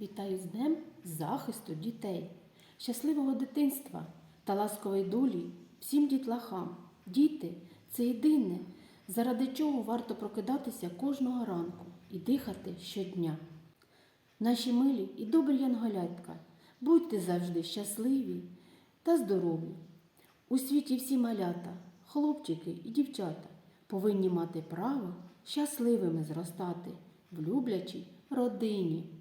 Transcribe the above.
Вітаю з Днем захисту дітей, щасливого дитинства та ласкової долі всім дітлахам. Діти це єдине, заради чого варто прокидатися кожного ранку і дихати щодня. Наші милі і добрі янголятка, будьте завжди щасливі та здорові. У світі всі малята, хлопчики і дівчата повинні мати право щасливими зростати в люблячій родині.